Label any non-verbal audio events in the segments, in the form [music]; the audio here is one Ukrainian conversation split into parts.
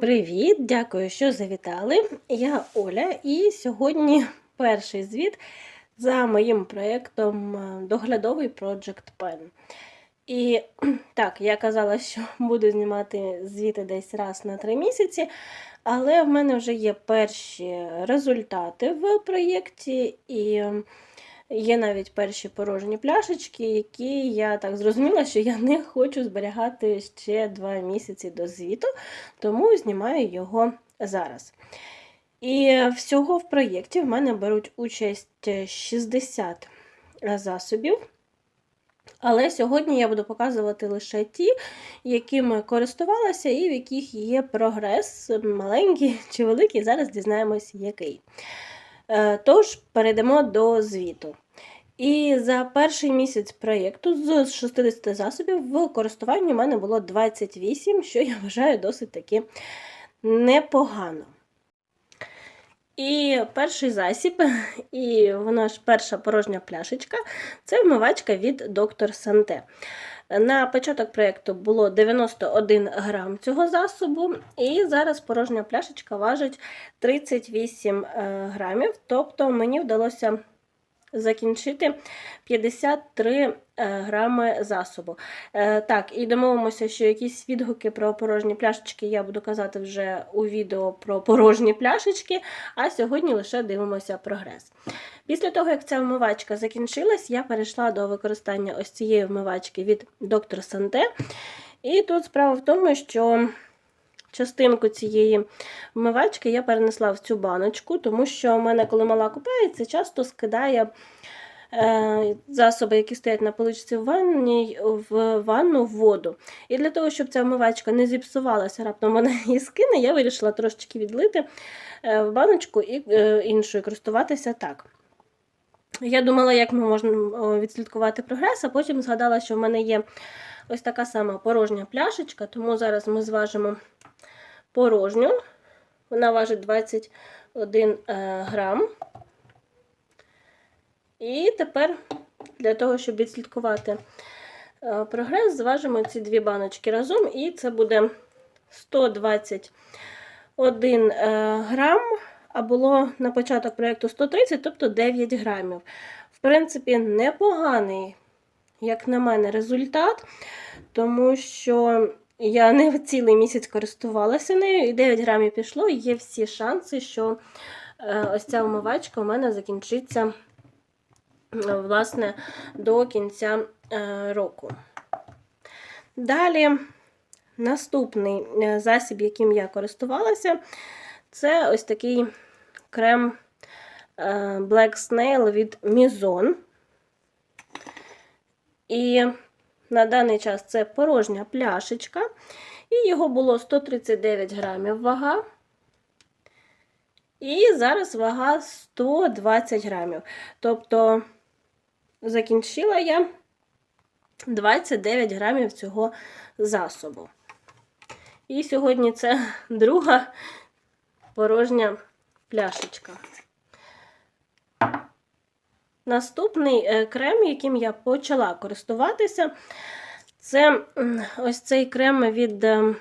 Привіт! Дякую, що завітали. Я Оля, і сьогодні [laughs] перший звіт за моїм проєктом е, Доглядовий Project Pen. І [clears throat] так, я казала, що [laughs] буду знімати звіти десь раз на три місяці, але в мене вже є перші результати в проєкті, і є навіть перші порожні пляшечки, які я так зрозуміла, що я не хочу зберігати ще два місяці до звіту, тому знімаю його зараз. І всього в проєкті в мене беруть участь 60 засобів. Але сьогодні я буду показувати лише ті, якими користувалася, і в яких є прогрес, маленький чи великий. Зараз дізнаємось, який. Е, Тож, перейдемо до звіту. І за перший місяць проєкту з 60 засобів в користуванні в мене було 28, що я вважаю досить таки непогано. І перший засіб, [laughs] і вона ж перша порожня пляшечка це вмивачка від доктор Санте. На початок проєкту було 91 грам цього засобу, і зараз порожня пляшечка важить 38 грамів, тобто мені вдалося закінчити 53 грами засобу. Е, Так, і домовимося, що якісь відгуки про порожні пляшечки я буду казати вже у відео про порожні пляшечки, а сьогодні лише дивимося прогрес. Після того, як ця вмивачка закінчилась, я перейшла до використання ось цієї вмивачки від доктор Санте. І тут справа в тому, що частинку цієї вмивачки я перенесла в цю баночку, тому що в мене, коли мала купається, часто скидає е, засоби, які стоять на поличці в ванні, в ванну в воду. І для того, щоб ця вмивачка не зіпсувалася, раптом вона [laughs] її скине, я вирішила трошечки відлити е, в баночку і е, іншою користуватися так. Я думала, як ми можемо відслідкувати прогрес, а потім згадала, що в мене є ось така сама порожня пляшечка, тому зараз ми зважимо порожню. Вона важить 21 е, грам. І тепер для того, щоб відслідкувати е, прогрес, зважимо ці дві баночки разом, і це буде 121 е, грам, а було на початок проєкту 130, тобто 9 грамів. В принципі, непоганий, як на мене, результат, тому що я не цілий місяць користувалася нею, і 9 грамів пішло, і є всі шанси, що е, ось ця вмивачка у мене закінчиться власне, до кінця е, року. Далі, наступний е, засіб, яким я користувалася, це ось такий крем Black Snail від Mizon. І на даний час це порожня пляшечка, і його було 139 грамів вага. І зараз вага 120 грамів. Тобто, закінчила я 29 грамів цього засобу. І сьогодні це [laughs] друга порожня пляшечка. Наступний е, крем, яким я почала користуватися, це ось цей крем від е,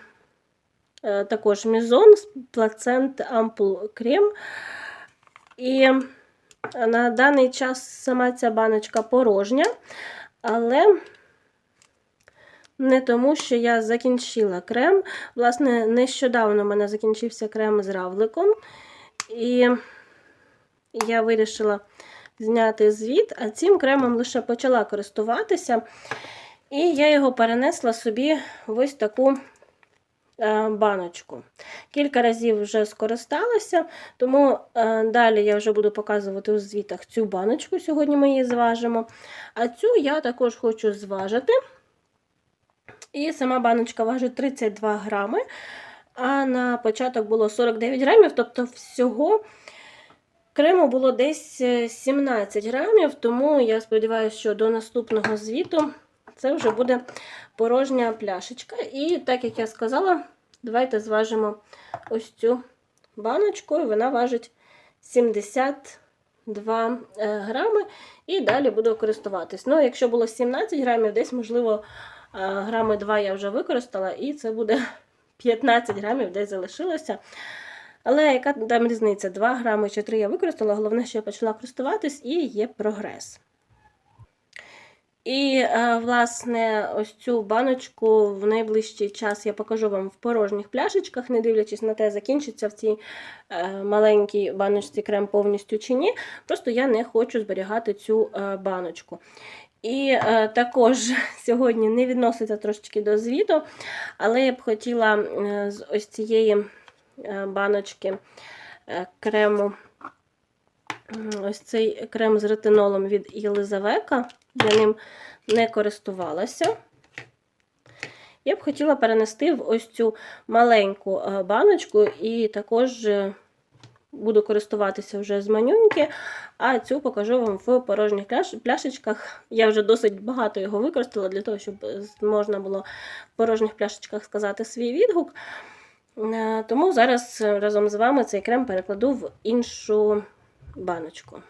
е, також Мізон Плацент Ампул Крем. І на даний час сама ця баночка порожня, але не тому, що я закінчила крем. Власне, нещодавно в мене закінчився крем з равликом, і я вирішила зняти звіт, а цим кремом лише почала користуватися. І я його перенесла собі в ось таку е, баночку. Кілька разів вже скористалася, тому е, далі я вже буду показувати у звітах цю баночку, сьогодні ми її зважимо. А цю я також хочу зважити. І сама баночка важить 32 грами, а на початок було 49 грамів, тобто всього Крему було десь 17 е, грамів, тому я сподіваюся, що до наступного звіту це вже буде порожня пляшечка. І так як я сказала, давайте зважимо ось цю баночку, і вона важить 72 е, грами. І далі буду користуватись. Ну, якщо було 17 грамів, десь, можливо, е, грами 2 я вже використала, і це буде 15 грамів десь залишилося. Але яка там різниця? 2 грами чи 3 я використала. Головне, що я почала користуватись, і є прогрес. І, е, власне, ось цю баночку в найближчий час я покажу вам в порожніх пляшечках, не дивлячись на те, закінчиться в цій е, маленькій баночці крем повністю чи ні. Просто я не хочу зберігати цю е, баночку. І також [laughs] сьогодні не відноситься трошечки до звіту, але я б хотіла з ось цієї баночки е, крему, ось цей крем з ретинолом від Єлизавека. Я ним не користувалася. Я б хотіла перенести в ось цю маленьку е, баночку і також е, буду користуватися вже з манюньки, а цю покажу вам в порожніх пляшечках. Я вже досить багато його використала для того, щоб е, можна було в порожніх пляшечках сказати свій відгук. Е, Тому зараз е, разом з вами цей крем перекладу в іншу баночку.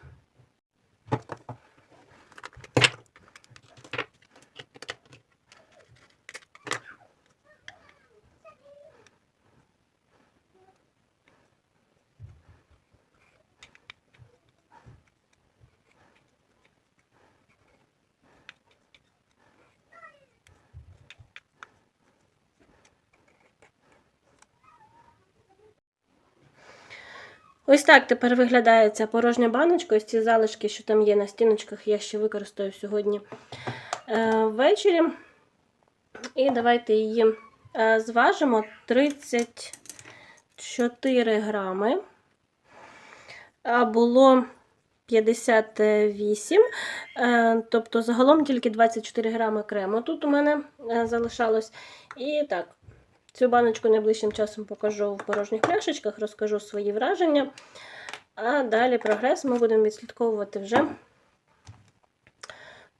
Ось так тепер виглядає ця порожня баночка. Ось ці залишки, що там є на стіночках, я ще використаю сьогодні е, ввечері. І давайте її е, зважимо 34 грами. А було 58, е, тобто загалом тільки 24 грами крему тут у мене залишалось. І так, Цю баночку найближчим часом покажу в порожніх пляшечках, розкажу свої враження. А далі прогрес ми будемо відслідковувати вже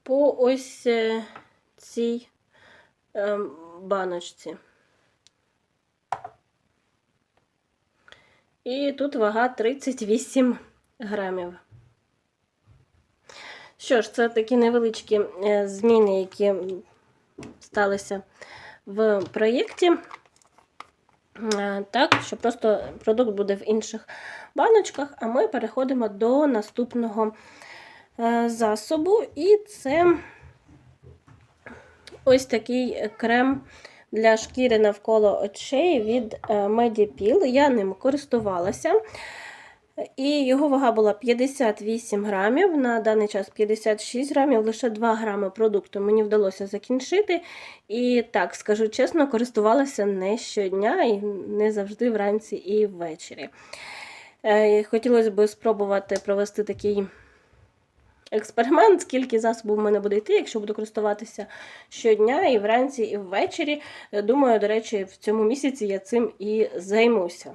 по ось е, цій е, баночці. І тут вага 38 грамів. Що ж, це такі невеличкі е, зміни, які сталися в проєкті. Е, Так, що просто продукт буде в інших баночках, а ми переходимо до наступного е, засобу. І це ось такий крем для шкіри навколо очей від е, Medipil. Я ним користувалася. І його вага була 58 грамів, на даний час 56 грамів, лише 2 грами продукту мені вдалося закінчити. І так, скажу чесно, користувалася не щодня і не завжди вранці і ввечері. Е, Хотілося б спробувати провести такий експеримент, скільки засобів в мене буде йти, якщо буду користуватися щодня і вранці, і ввечері. Е, Думаю, до речі, в цьому місяці я цим і займуся.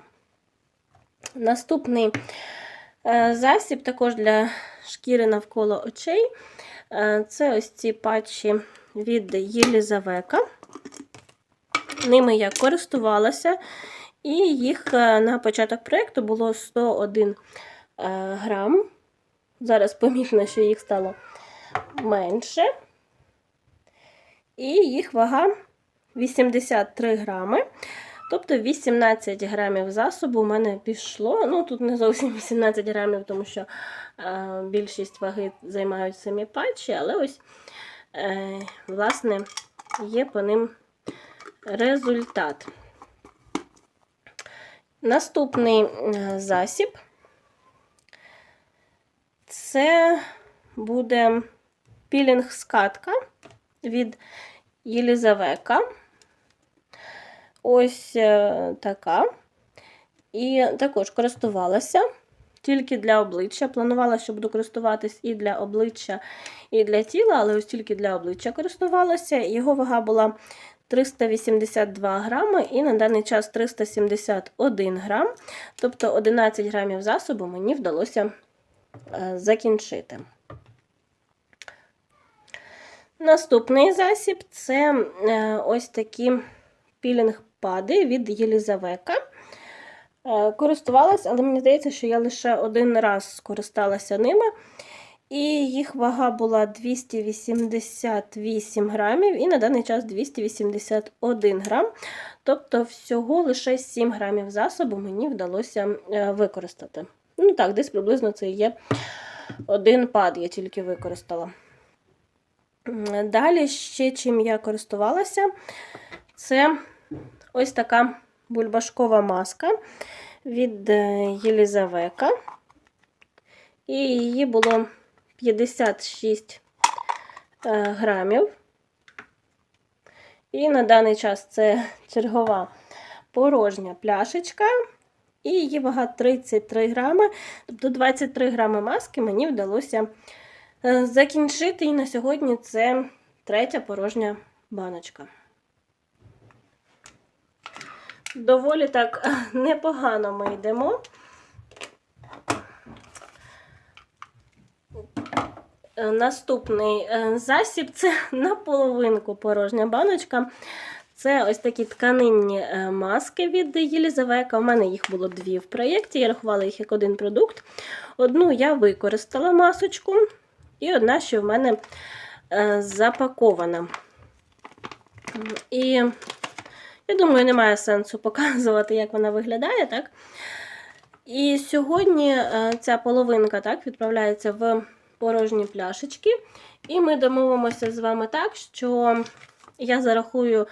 Наступний е, засіб також для шкіри навколо очей. Е, Це ось ці патчі від Єлізавека. Ними я користувалася, і їх е, на початок проєкту було 101 е, грам. Зараз помітно, що їх стало менше. І їх вага 83 грами. Тобто 18 грамів засобу у мене пішло. Ну, тут не зовсім 18 грамів, тому що е, більшість ваги займають самі патчі, але ось, е, власне, є по ним результат. Наступний е, засіб це буде пілінг-скатка від Єлізавека. Ось е, така. І також користувалася тільки для обличчя. Планувала, що буду користуватись і для обличчя, і для тіла, але ось тільки для обличчя користувалася. Його вага була 382 грами, і на даний час 371 грам. Тобто 11 грамів засобу мені вдалося е, закінчити. Наступний засіб це е, ось такі пілінг-пади від Єлізавека. Е, Користувалась, але мені здається, що я лише один раз скористалася ними. І їх вага була 288 грамів, і на даний час 281 грам. Тобто, всього лише 7 грамів засобу мені вдалося е, використати. Ну так, десь приблизно це є один пад, я тільки використала. Далі ще чим я користувалася, це ось така бульбашкова маска від е, Єлізавека. І її було 56 е, грамів. І на даний час це чергова порожня пляшечка. І її вага 33 грами. Тобто 23 грами маски мені вдалося е, закінчити. І на сьогодні це третя порожня баночка. Доволі так [laughs] непогано ми йдемо. Е, Наступний е, засіб це [laughs] наполовинку порожня баночка. Це ось такі тканинні е, маски від Єлізавека. У мене їх було дві в проєкті. Я рахувала їх як один продукт. Одну я використала масочку, і одна, що в мене запакована. І я думаю, немає сенсу показувати, як вона виглядає, так? І сьогодні е, ця половинка так, відправляється в порожні пляшечки. І ми домовимося з вами так, що я зарахую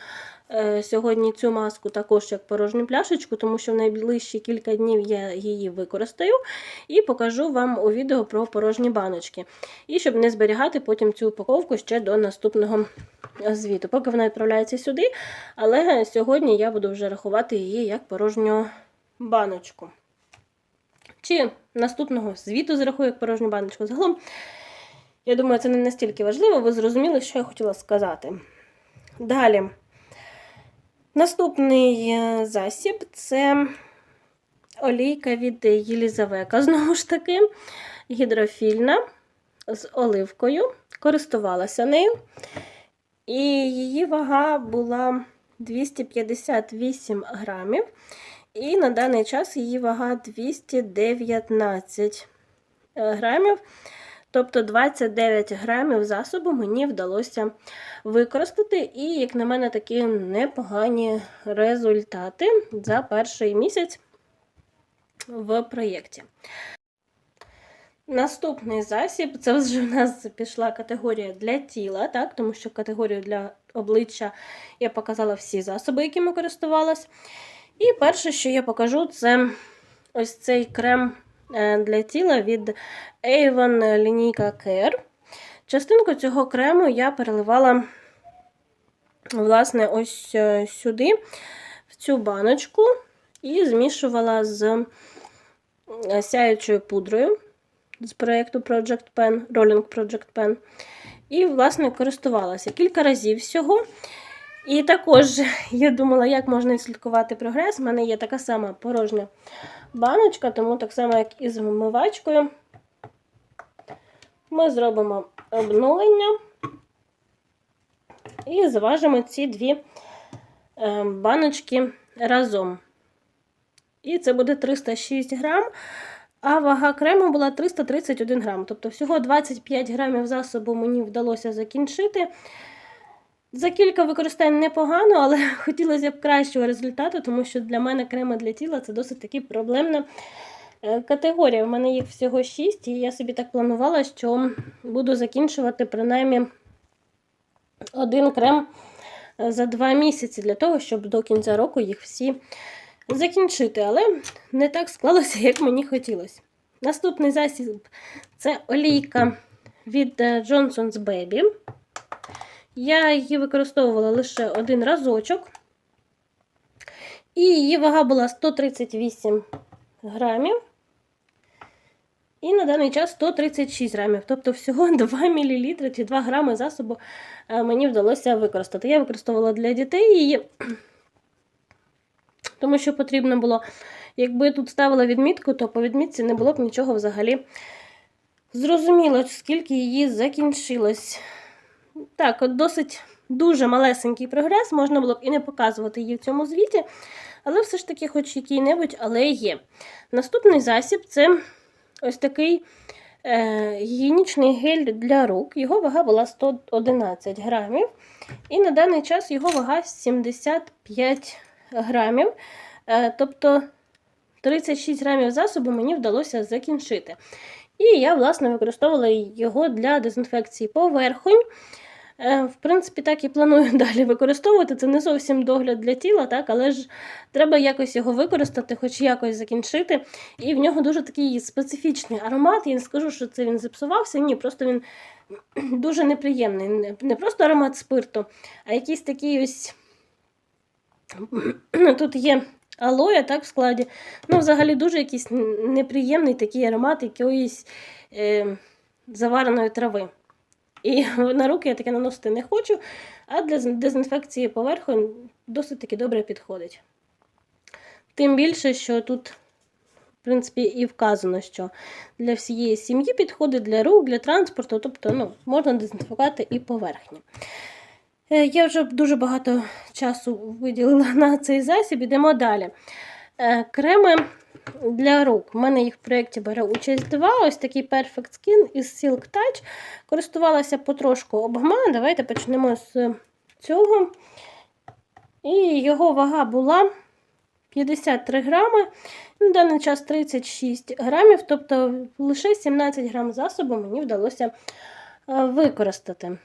сьогодні цю маску також як порожню пляшечку, тому що в найближчі кілька днів я її використаю і покажу вам у відео про порожні баночки. І щоб не зберігати потім цю упаковку ще до наступного звіту. Поки вона відправляється сюди, але сьогодні я буду вже рахувати її як порожню баночку. Чи наступного звіту зарахую як порожню баночку. Загалом, я думаю, це не настільки важливо, ви зрозуміли, що я хотіла сказати. Далі. Наступний е, засіб це олійка від Єлізавека. Знову ж таки, гідрофільна з оливкою. Користувалася нею. І її вага була 258 грамів. І на даний час її вага 219 грамів. Тобто 29 грамів засобу мені вдалося використати. І, як на мене, такі непогані результати за перший місяць в проєкті. Наступний засіб це вже в нас пішла категорія для тіла, так, тому що категорію для обличчя я показала всі засоби, якими користувалась. І перше, що я покажу, це ось цей крем для тіла від Avon лінійка Care. Частинку цього крему я переливала, власне, ось е, сюди, в цю баночку, і змішувала з е, сяючою пудрою з проєкту Project Pen, Rolling Project Pen. І, власне, користувалася кілька разів всього. І також [laughs] я думала, як можна відслідкувати прогрес. У мене є така сама порожня баночка, тому так само, як і з вмивачкою, ми зробимо обнулення і зважимо ці дві е, баночки разом. І це буде 306 грам, а вага крему була 331 грам. Тобто всього 25 грамів засобу мені вдалося закінчити. За кілька використань непогано, але [laughs] хотілося б кращого результату, тому що для мене креми для тіла це досить таки проблемна е, категорія. У мене їх всього 6, і я собі так планувала, що буду закінчувати принаймні один крем е, за два місяці для того, щоб до кінця року їх всі закінчити. Але не так склалося, як мені хотілося. Наступний засіб це олійка від е, Johnson's Baby. Я її використовувала лише один разочок. І її вага була 138 грамів. І на даний час 136 грамів. Тобто всього [laughs] 2 мл чи 2 грами засобу е, мені вдалося використати. Я використовувала для дітей її, [clears throat] тому що потрібно було, якби я тут ставила відмітку, то по відмітці не було б нічого взагалі зрозуміло, скільки її закінчилось. Так, досить дуже малесенький прогрес, можна було б і не показувати її в цьому звіті, але все ж таки, хоч який-небудь, але є. Наступний засіб це ось такий е, гігієнічний гель для рук. Його вага була 111 грамів. І на даний час його вага 75 грамів. Е, тобто 36 грамів засобу мені вдалося закінчити. І я, власне, використовувала його для дезінфекції поверхонь. Е, В принципі, так і планую [laughs] далі використовувати. Це не зовсім догляд для тіла, так, але ж треба якось його використати, хоч якось закінчити. І в нього дуже такий специфічний аромат. Я не скажу, що це він зіпсувався. Ні, просто він [clears throat] дуже неприємний. Не- просто аромат спирту, а якийсь такий ось. [clears throat] Тут є алоє так, в складі. Ну, взагалі дуже якийсь неприємний такий аромат якоїсь е, завареної трави. І [laughs] на руки я таке наносити не хочу, а для дезінфекції поверхонь досить таки добре підходить. Тим більше, що тут, в принципі, і вказано, що для всієї сім'ї підходить для рук, для транспорту, тобто ну, можна дезінфікувати і поверхні. Е, Я вже дуже багато часу виділила [laughs] на цей засіб. Ідемо далі. Е, Креми для рук. У мене їх в проєкті бере участь два. Ось такий Perfect Skin із Silk Touch. Користувалася потрошку обгма. Давайте почнемо з цього. І його вага була 53 грами. На даний час 36 грамів, тобто лише 17 грам засобу мені вдалося е, використати.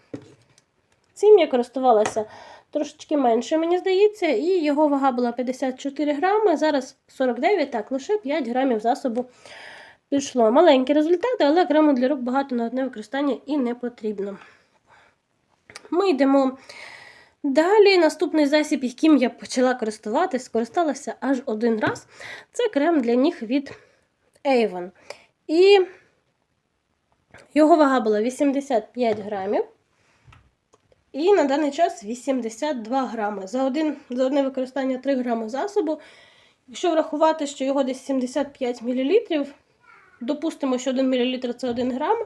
Цим я користувалася трошечки менше, мені здається, і його вага була 54 грами, зараз 49, так, лише 5 грамів засобу пішло. Маленькі результати, але крему для рук багато на одне використання і не потрібно. Ми йдемо далі. Наступний засіб, яким я почала користуватись, скористалася аж один раз. Це крем для ніг від Avon. І його вага була 85 грамів. І на даний час 82 грами. За, один, за одне використання 3 грами засобу. Якщо врахувати, що його десь 75 мл, допустимо, що 1 мл це 1 грам,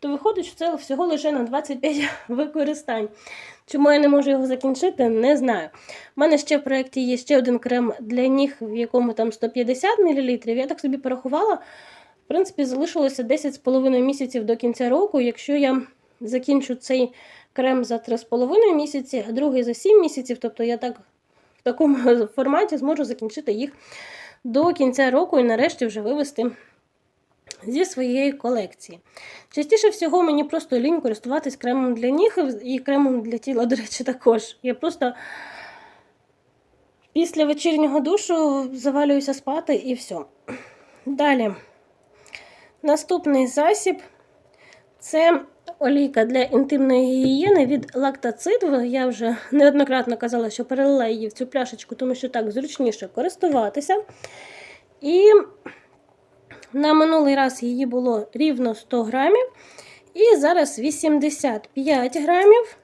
то виходить, що це всього лише на 25 [laughs] використань. Чому я не можу його закінчити, не знаю. У мене ще в проєкті є ще один крем для ніг, в якому там 150 мл. Я так собі порахувала. В принципі, залишилося 10,5 місяців до кінця року. Якщо я закінчу цей крем за 3,5 місяці, а другий за 7 місяців, тобто я так в такому [laughs] форматі зможу закінчити їх до кінця року і нарешті вже вивести зі своєї колекції. Частіше всього мені просто лінь користуватись кремом для ніг і кремом для тіла, до речі, також. Я просто після вечірнього душу завалююся спати і все. Далі. Наступний засіб це олійка для інтимної гігієни від лактацид. Я вже неоднократно казала, що перелила її в цю пляшечку, тому що так зручніше користуватися. І на минулий раз її було рівно 100 грамів. І зараз 85 грамів.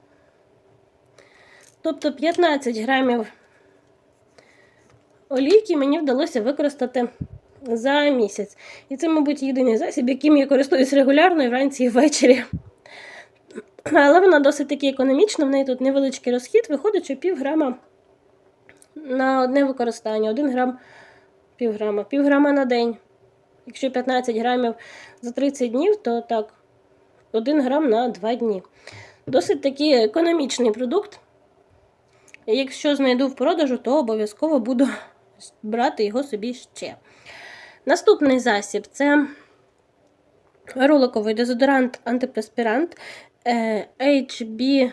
Тобто 15 грамів олійки мені вдалося використати за місяць. І це, мабуть, єдиний засіб, яким я користуюсь регулярно і вранці і ввечері. Але вона досить таки економічна, в неї тут невеличкий розхід, виходить, що пів грама на одне використання, 1 грам пів грама, на день. Якщо 15 грамів за 30 днів, то так, 1 грам на 2 дні. Досить такий економічний продукт. Якщо знайду в продажу, то обов'язково буду брати його собі ще. Наступний засіб це роликовий дезодорант антиперспірант HB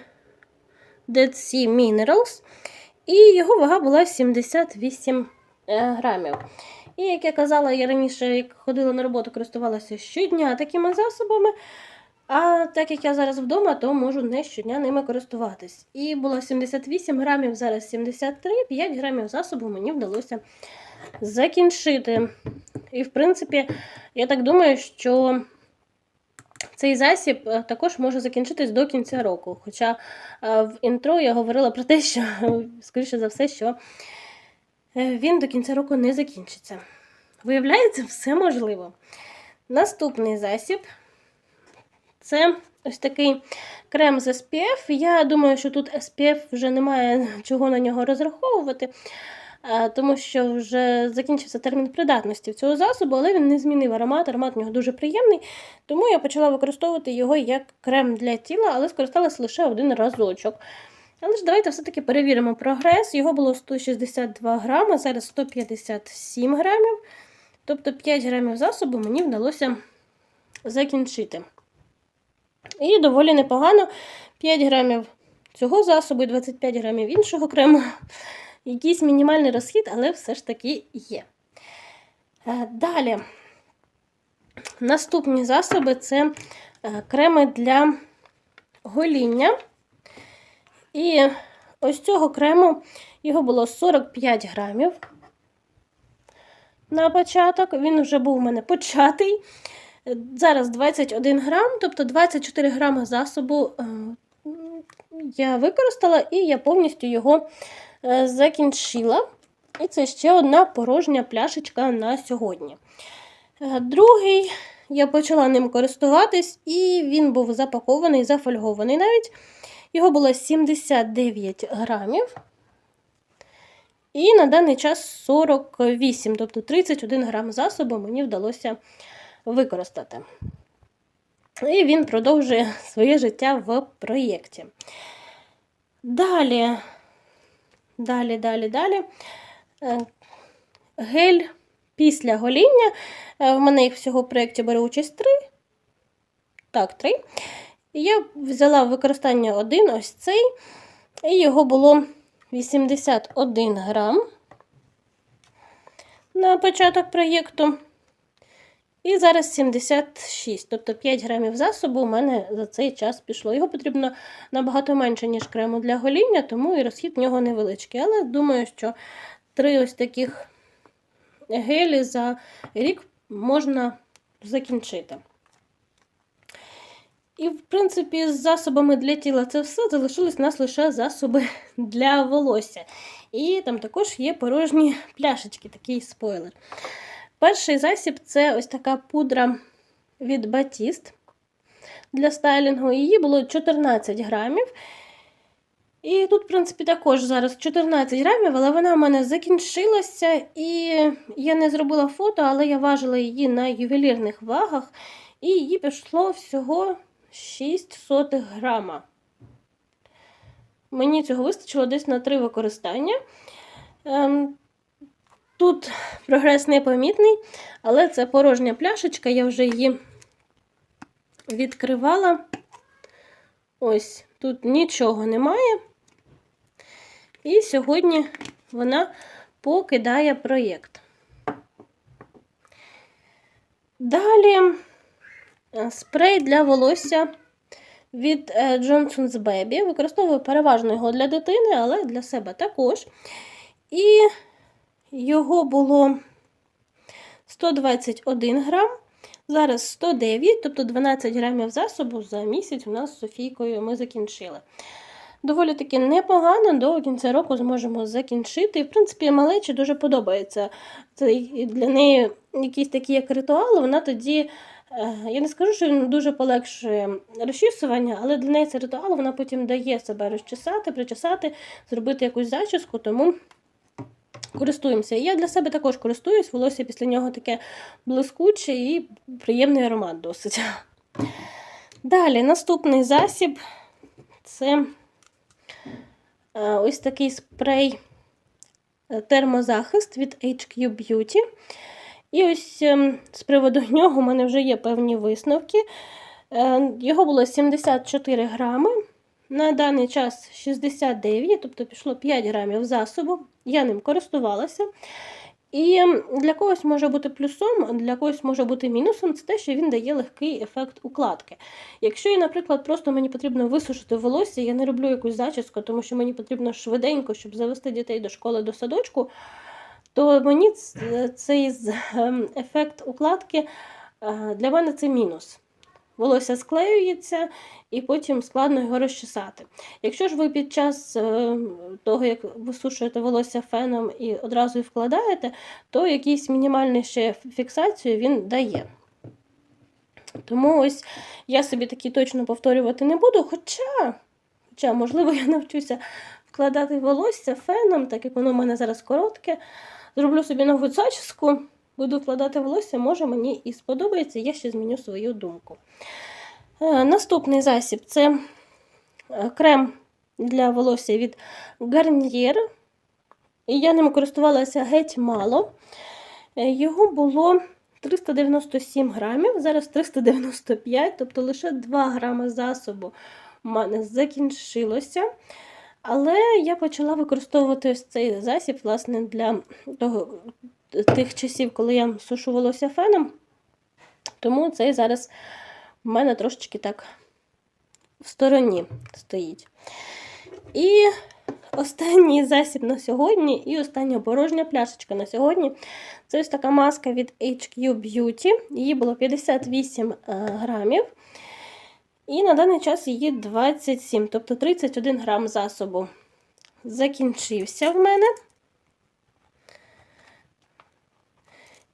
Dead Sea Minerals. І його вага була 78 е, грамів. І, як я казала, я раніше, як ходила на роботу, користувалася щодня такими засобами. А так як я зараз вдома, то можу не щодня ними користуватись. І було 78 грамів, зараз 73, 5 грамів засобу мені вдалося закінчити. І, в принципі, я так думаю, що цей засіб е, також може закінчитись до кінця року. Хоча е, в інтро я говорила про те, що, [laughs] скоріше за все, що е, він до кінця року не закінчиться. Виявляється, все можливо. Наступний засіб це ось такий крем з SPF. Я думаю, що тут SPF вже немає [laughs] чого на нього розраховувати. Е, тому що вже закінчився термін придатності цього засобу, але він не змінив аромат. Аромат у нього дуже приємний. Тому я почала використовувати його як крем для тіла, але скористалася лише один разочок. Але ж давайте все-таки перевіримо прогрес. Його було 162 грами, зараз 157 грамів. Тобто 5 грамів засобу мені вдалося закінчити. І доволі непогано 5 грамів цього засобу і 25 грамів іншого крему. Якийсь мінімальний розхід, але все ж таки є. Е, Далі. Наступні засоби це е, креми для гоління. І ось цього крему його було 45 грамів на початок. Він вже був у мене початий. Зараз 21 грам, тобто 24 грами засобу е, я використала і я повністю його закінчила. І це ще одна порожня пляшечка на сьогодні. Е, Другий я почала ним користуватись, і він був запакований, зафольгований навіть. Його було 79 грамів. І на даний час 48, тобто 31 грам засобу мені вдалося використати. І він продовжує своє життя в проєкті. Далі, далі, далі, далі. Е, Гель після гоління. Е, В мене їх всього в проєкті бере участь три. Так, три. Я взяла в використання один ось цей, і його було 81 грам на початок проєкту. І зараз 76, тобто 5 грамів засобу у мене за цей час пішло. Його потрібно набагато менше, ніж крему для гоління, тому і розхід в нього невеличкий. Але думаю, що три ось таких гелі за рік можна закінчити. І, в принципі, з засобами для тіла це все. Залишились нас лише засоби для волосся. І там також є порожні пляшечки, такий спойлер. Перший засіб це ось така пудра від Батіст для стайлінгу. Її було 14 грамів. І тут, в принципі, також зараз 14 грамів, але вона в мене закінчилася. І я не зробила фото, але я важила її на ювелірних вагах. І її пішло всього 6 сотих грама. Мені цього вистачило десь на три використання. Тут прогрес непомітний, але це порожня пляшечка, я вже її відкривала. Ось, тут нічого немає. І сьогодні вона покидає проєкт. Далі е, спрей для волосся від е, Johnson's Baby. Використовую переважно його для дитини, але для себе також. І його було 121 грам, зараз 109, тобто 12 грамів засобу за місяць у нас з Софійкою ми закінчили. Доволі таки непогано, до кінця року зможемо закінчити. В принципі, малечі дуже подобається. Це для неї якийсь такий як ритуал, вона тоді. е, Я не скажу, що він дуже полегшує розчісування, але для неї це ритуал, вона потім дає себе розчесати, причесати, зробити якусь зачіску, тому користуємося. Я для себе також користуюсь, волосся після нього таке блискуче і приємний аромат досить. Далі, наступний засіб це е, ось такий спрей е, термозахист від HQ Beauty. І ось ем, з приводу [laughs] нього у мене вже є певні висновки. Е, Його було 74 грами. На даний час 69, тобто пішло 5 грамів засобу. Я ним користувалася. І для когось може бути плюсом, для когось може бути мінусом, це те, що він дає легкий ефект укладки. Якщо, наприклад, просто мені потрібно висушити волосся, я не роблю якусь зачіску, тому що мені потрібно швиденько, щоб завести дітей до школи, до садочку, то мені цей ем, ефект укладки е, для мене це мінус. Волосся склеюється і потім складно його розчесати. Якщо ж ви під час е, того, як висушуєте волосся феном і одразу і вкладаєте, то якийсь мінімальний ще фіксацію він дає. Тому ось я собі такі точно повторювати не буду, хоча, хоча можливо, я навчуся вкладати волосся феном, так як воно в мене зараз коротке. Зроблю собі нову зачіску, буду вкладати волосся, може мені і сподобається, я ще зміню свою думку. Е, Наступний засіб це е, крем для волосся від Garnier. Я ним користувалася геть мало. Е, Його було 397 грамів, зараз 395, тобто лише 2 грами засобу в мене закінчилося. Але я почала використовувати ось цей засіб, власне, для того, тих часів, коли я сушу волосся феном. Тому цей зараз в мене трошечки так в стороні стоїть. І останній засіб на сьогодні, і остання порожня пляшечка на сьогодні. Це ось така маска від HQ Beauty. Її було 58 е, грамів. І на даний час її 27, тобто 31 грам засобу. Закінчився в мене.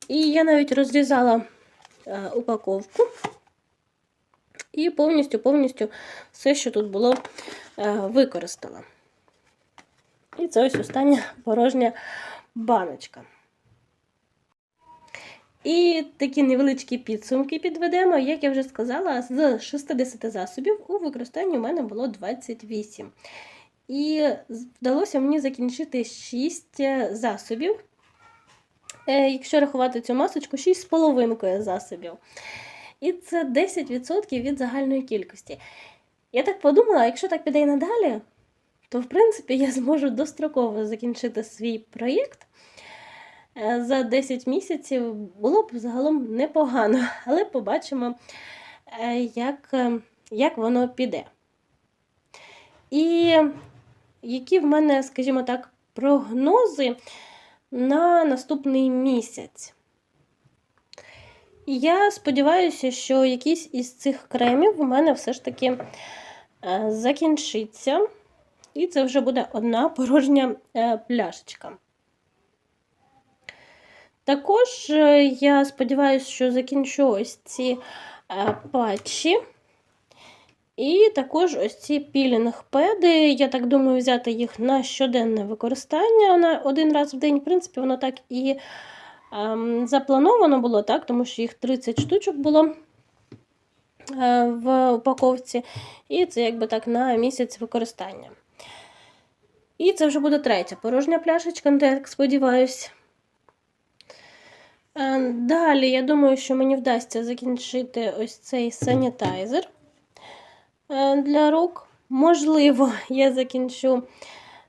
І я навіть розрізала е, упаковку. І повністю повністю все, що тут було, е, використала. І це ось остання порожня баночка. І такі невеличкі підсумки підведемо. Як я вже сказала, з 60 засобів у використанні у мене було 28. І вдалося мені закінчити 6 засобів. Е, Якщо рахувати цю масочку, 6,5 засобів. І це 10% від загальної кількості. Я так подумала, якщо так піде і надалі, то в принципі я зможу достроково закінчити свій проєкт. Е, За 10 місяців було б загалом непогано, але побачимо, е, як, як воно піде. І які в мене, скажімо так, прогнози на наступний місяць. Я сподіваюся, що якийсь із цих кремів у мене все ж таки е, закінчиться. І це вже буде одна порожня е, пляшечка. Також е, я сподіваюся, що закінчу ось ці патчі. І також ось ці пілінг-педи. Я так думаю, взяти їх на щоденне використання на один раз в день. В принципі, воно так і ем, заплановано було, так, тому що їх 30 штучок було е, в упаковці. І це якби так на місяць використання. І це вже буде третя порожня пляшечка, ну, так сподіваюсь. Е, Далі, я думаю, що мені вдасться закінчити ось цей санітайзер для рук. Можливо, я закінчу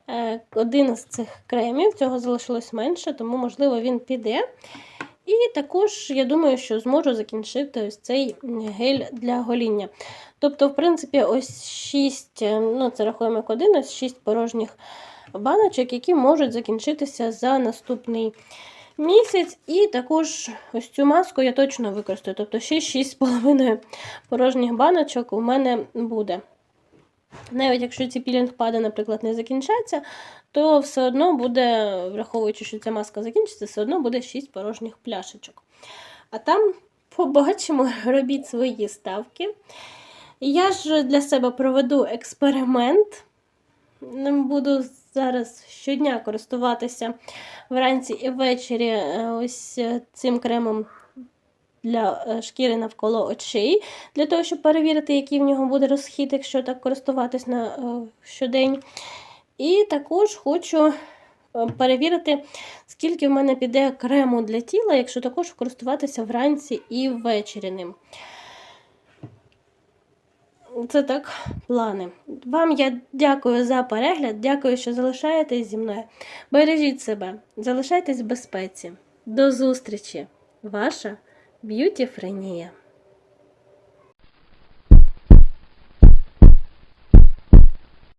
е, один з цих кремів, цього залишилось менше, тому, можливо, він піде. І також, я думаю, що зможу закінчити ось цей гель для гоління. Тобто, в принципі, ось 6, ну, це рахуємо як один, ось 6 порожніх баночок, які можуть закінчитися за наступний місяць. І також ось цю маску я точно використаю. Тобто ще 6,5 порожніх баночок у мене буде. Навіть якщо ці пілінг-пади, наприклад, не закінчаться, то все одно буде, враховуючи, що ця маска закінчиться, все одно буде 6 порожніх пляшечок. А там побачимо, [laughs] робіть свої ставки. Я ж для себе проведу експеримент. Буду зараз щодня користуватися вранці і ввечері е, ось е, цим кремом для е, шкіри навколо очей, для того, щоб перевірити, який в нього буде розхід, якщо так користуватись на щодень. І також хочу перевірити, скільки в мене піде крему для тіла, якщо також користуватися вранці і ввечері ним. Це так, плани. Вам я дякую за перегляд, дякую, що залишаєтесь зі мною. Бережіть себе, залишайтесь в безпеці. До зустрічі! Ваша Б'юті Френія.